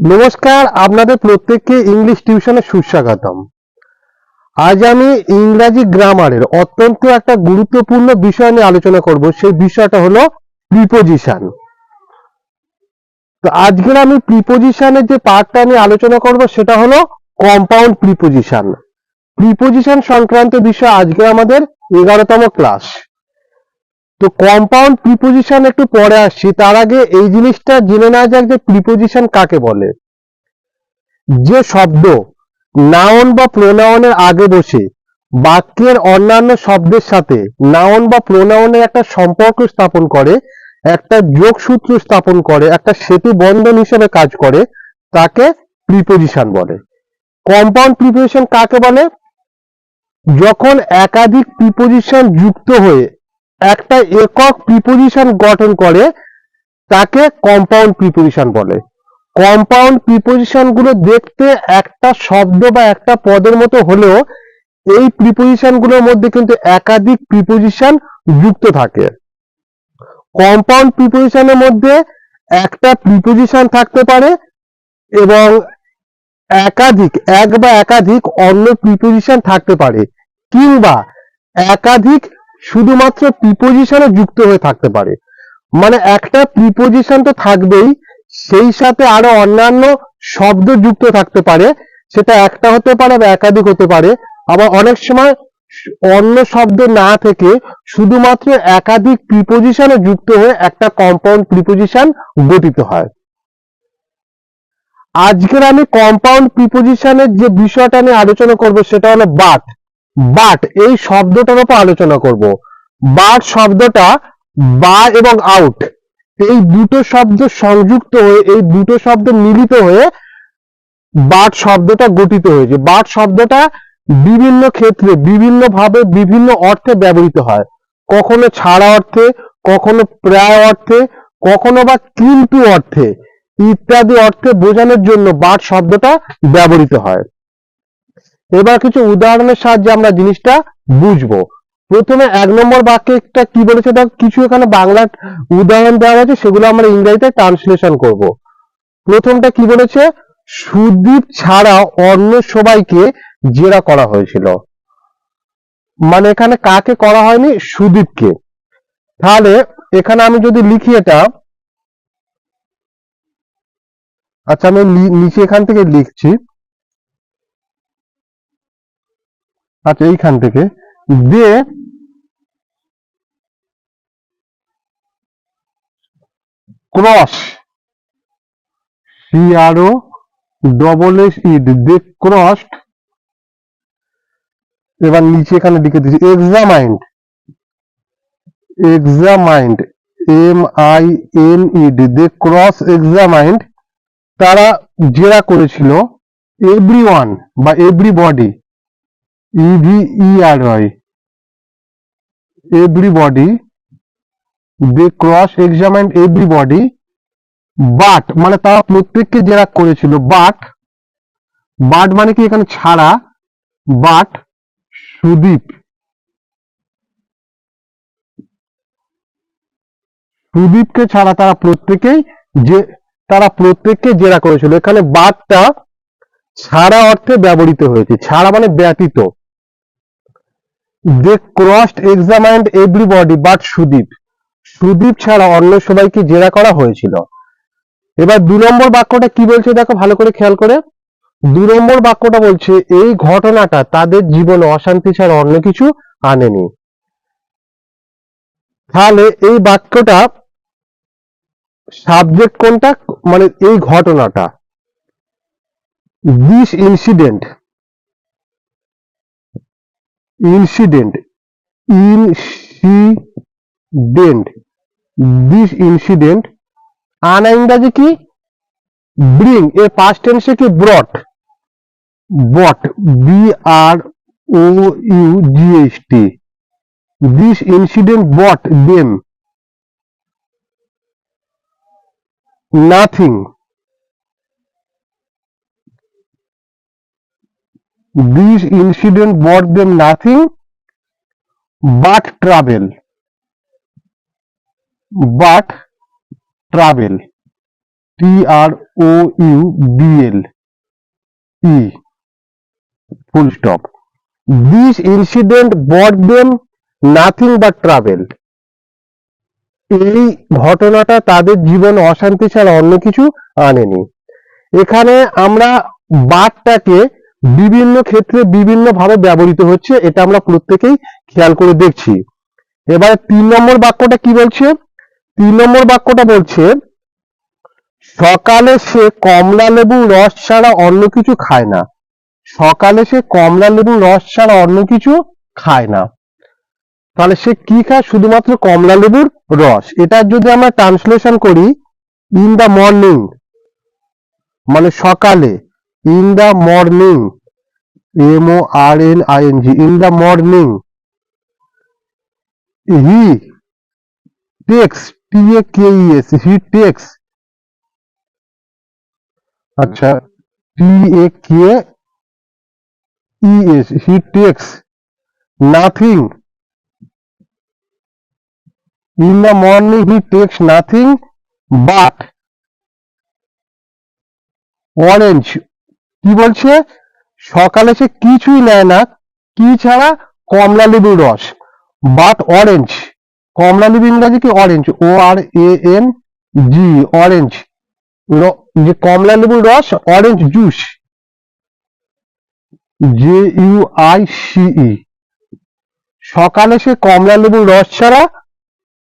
নমস্কার, আপনাদের প্রত্যেককে ইংলিশ টিউশনে সুস্বাগতম। আজ আমি ইংরাজি গ্রামারের অত্যন্ত একটা গুরুত্বপূর্ণ বিষয় নিয়ে আলোচনা করব, সেই বিষয়টা হলো প্রিপোজিশন তো আজকের আমি প্রিপোজিশনের যে পার্টটা নিয়ে আলোচনা করব, সেটা হলো কম্পাউন্ড প্রিপোজিশন প্রিপোজিশন সংক্রান্ত বিষয় আজকে আমাদের এগারোতম ক্লাস তো কম্পাউন্ড প্রিপোজিশন একটু পরে আসছি। তার আগে এই জিনিসটা জেনে নেওয়া যাক যে প্রিপোজিশন কাকে বলে। যে শব্দ নাউন বা প্রোনাউনের আগে বসে, বাক্যের অন্যান্য শব্দের সাথে নাউন বা প্রোনাউনের একটা সম্পর্ক স্থাপন করে, একটা যোগসূত্র স্থাপন করে, একটা সেতু বন্ধন হিসেবে কাজ করে, তাকে প্রিপোজিশন বলে। কম্পাউন্ড প্রিপোজিশন কাকে বলে? যখন একাধিক প্রিপোজিশন যুক্ত হয়ে একটা একক প্রিপোজিশন গঠন করে, তাকে কম্পাউন্ড প্রিপোজিশন বলে। কম্পাউন্ড প্রিপোজিশনগুলো দেখতে একটা শব্দ বা একটা পদের মতো হলেও, এই প্রিপোজিশনগুলোর মধ্যে কিন্তু একাধিক প্রিপোজিশন যুক্ত থাকে। কম্পাউন্ড প্রিপোজিশনের মধ্যে একটা প্রিপোজিশন থাকতে পারে এবং একাধিক, এক বা একাধিক অন্য প্রিপোজিশন থাকতে পারে। কিংবা একাধিক শুধুমাত্র প্রিপোজিশনে যুক্ত হয়ে থাকতে পারে। মানে একটা প্রিপোজিশন তো থাকবেই, সেই সাথে আরও অন্যান্য শব্দ যুক্ত থাকতে পারে। সেটা একটা হতে পারে বা একাধিক হতে পারে। আবার অনেক সময় অন্য শব্দ না থেকে শুধুমাত্র একাধিক প্রিপোজিশনে যুক্ত হয়ে একটা কম্পাউন্ড প্রিপোজিশন গঠিত হয়। আজকের আমি কম্পাউন্ড প্রিপোজিশনের যে বিষয়টা নিয়ে আলোচনা করব, সেটা হলো বাট বাট এই শব্দটার উপর আলোচনা করব। বাট শব্দটা বা এবং আউট এই দুটো শব্দ সংযুক্ত হয়ে, এই দুটো শব্দ মিলিত হয়ে বাট শব্দটা গঠিত হয়েছে। বাট শব্দটা বিভিন্ন ক্ষেত্রে বিভিন্ন ভাবে বিভিন্ন অর্থে ব্যবহৃত হয়। কখনো ছাড়া অর্থে, কখনো প্রায় অর্থে, কখনো বা কিন্তু অর্থে ইত্যাদি অর্থে বোঝানোর জন্য বাট শব্দটা ব্যবহৃত হয়। এবার কিছু উদাহরণের সাহায্যে আমরা জিনিসটা বুঝব। প্রথমে এক নম্বর বাক্যটা কি বলেছে? দেখ, কিছু এখানে বাংলা উদাহরণ দেওয়া আছে সেগুলো আমরা ইংরেজিতে ট্রান্সলেশন করব। প্রথমটা কি বলেছে? সুদীপ ছাড়া অন্য সবাইকে জেরা করা হয়েছিল। মানে এখানে কাকে করা হয়নি? সুদীপকে। তাহলে এখানে আমি যদি লিখি এটা আচ্ছা আমি নিচে এখান থেকে লিখছি। আচ্ছা এইখান থেকে। They cross C R O double S ed they crossed এবার নিচে এখানে লিখে দিচ্ছি examined examined M I N ed they cross examined তারা জেরা করেছিল এভরি ওয়ান বা everybody E V Y everybody they cross examined everybody but মানে তারা প্রত্যেককে জেরা করেছিল বাট বাট মানে কি এখানে ছাড়া বাট সুদীপ, সুদীপকে ছাড়া তারা প্রত্যেকেই যে, তারা প্রত্যেককে জেরা করেছিল। এখানে বাটটা ছাড়া অর্থে ব্যবহৃত হয়েছে। ছাড়া মানে ব্যতীত। They crossed examined everybody but Sudip Sudip ছাড়া অন্য সবাইকে জেরা করা হয়েছিল। এবার দু নম্বর বাক্যটা কি বলছে দেখো ভালো করে খেয়াল করে। দু নম্বর বাক্যটা বলছে, এই ঘটনাটা তাদের জীবনে অশান্তি ছাড়া অন্য কিছু আনেনি। তাহলে এই বাক্যটা সাবজেক্ট কোনটা? মানে এই ঘটনাটা। This incident incident incident this incident আনা ইংরাজি কি? ব্রিং এর পাস্ট টেন্সে কি? Brought brought B R O U G H T this incident brought them nothing This incident brought them nothing but trouble. But trouble. T R O U B L E full stop this incident brought them nothing but trouble এই ঘটনাটা তাদের জীবন অশান্তি ছাড়া অন্য কিছু আনেনি। এখানে আমরা বাটটাকে বিভিন্ন ক্ষেত্রে বিভিন্ন ভাবে ব্যবহৃত হচ্ছে, এটা আমরা প্রত্যেকেই খেয়াল করে দেখছি। এবার তিন নম্বর বাক্যটা কি বলছে? তিন নম্বর বাক্যটা বলছে, সকালে সে কমলা লেবু রস ছাড়া অন্য কিছু খায় না। সকালে সে কমলা লেবু রস ছাড়া অন্য কিছু খায় না। তাহলে সে কি খায়? শুধুমাত্র কমলা লেবুর রস। এটার যদি আমরা ট্রান্সলেশন করি ইন দা মর্নিং মানে সকালে in the morning M O R N I N G in the morning he takes T A K E S he takes আচ্ছা T A K E S he takes nothing in the morning he takes nothing but orange. কি বলছে? সকালে সে কিছুই নেয় না, কি ছাড়া? কমলা লেবুর রস। বাট অরেঞ্জ কমলা লেবু ইংরাজি কি? Orange O R A N G orange যে কমলা লেবুর রস orange juice J U I C E সকালে সে কমলা লেবুর রস ছাড়া,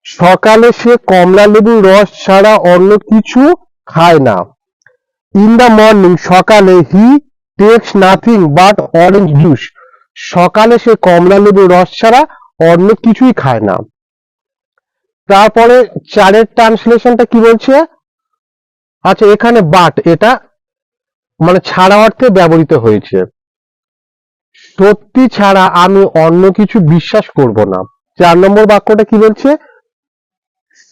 সকালে সে কমলা লেবুর রস ছাড়া অন্য কিছু খায় না। ইন দ্য মর্নিং সকালে he takes nothing but orange juice সকালে সে কমলা লেবুর রস ছাড়া অন্য কিছুই খায় না। তারপরে চারের ট্রান্সলেশনটা কি বলছে? আচ্ছা এখানে বাট এটা মানে ছাড়া অর্থে ব্যবহৃত হয়েছে। সত্যি ছাড়া আমি অন্য কিছু বিশ্বাস করব না। চার নম্বর বাক্যটা কি বলছে?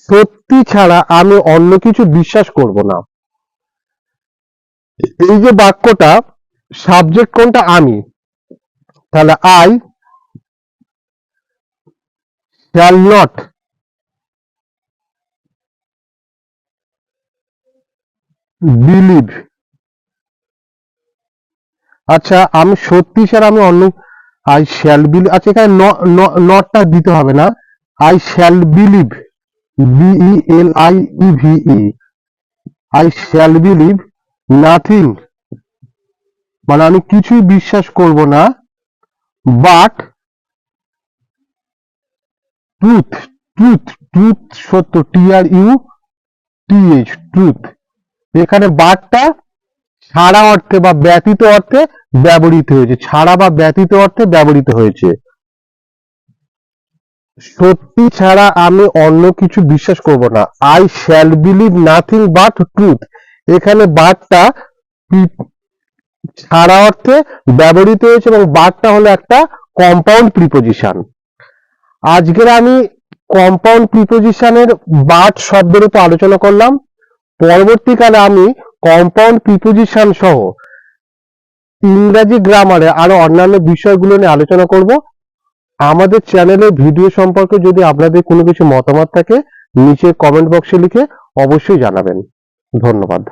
সত্যি ছাড়া আমি অন্য কিছু বিশ্বাস করব না। এই যে বাক্যটা সাবজেক্ট কোনটা? আমি। তাহলে আই শ্যাল নট বিলিভ আচ্ছা আমি সত্যি স্যার আমি অন্য আই শ্যাল বিলিভ আচ্ছা এখানে নটটা দিতে হবে না। I shall believe B E L I E I shall believe nothing মানে আমি কিছুই বিশ্বাস করব না বাট ট্রুথ ট্রুথ ট্রুথ সত্য T R U T H truth এখানে বাটটা ছাড়া অর্থে বা ব্যতীত অর্থে ব্যবহৃত হয়েছে। ছাড়া বা ব্যতীত অর্থে ব্যবহৃত হয়েছে। সত্যি ছাড়া আমি অন্য কিছু বিশ্বাস করব না। I shall believe nothing but truth এখানে বাটটা ছাড়া অর্থে ব্যবহৃত হয়েছে এবং বাটটা হলো একটা কম্পাউন্ড প্রিপোজিশন আজকের আমি কম্পাউন্ড প্রিপোজিশনের বাট শব্দের উপর আলোচনা করলাম। পরবর্তীকালে আমি কম্পাউন্ড প্রিপোজিশন সহ ইংরাজি গ্রামারে আরও অন্যান্য বিষয়গুলো নিয়ে আলোচনা করব। আমাদের চ্যানেলের ভিডিও সম্পর্কে যদি আপনাদের কোনো কিছু মতামত থাকে, নিচে কমেন্ট বক্সে লিখে অবশ্যই জানাবেন। ধন্যবাদ।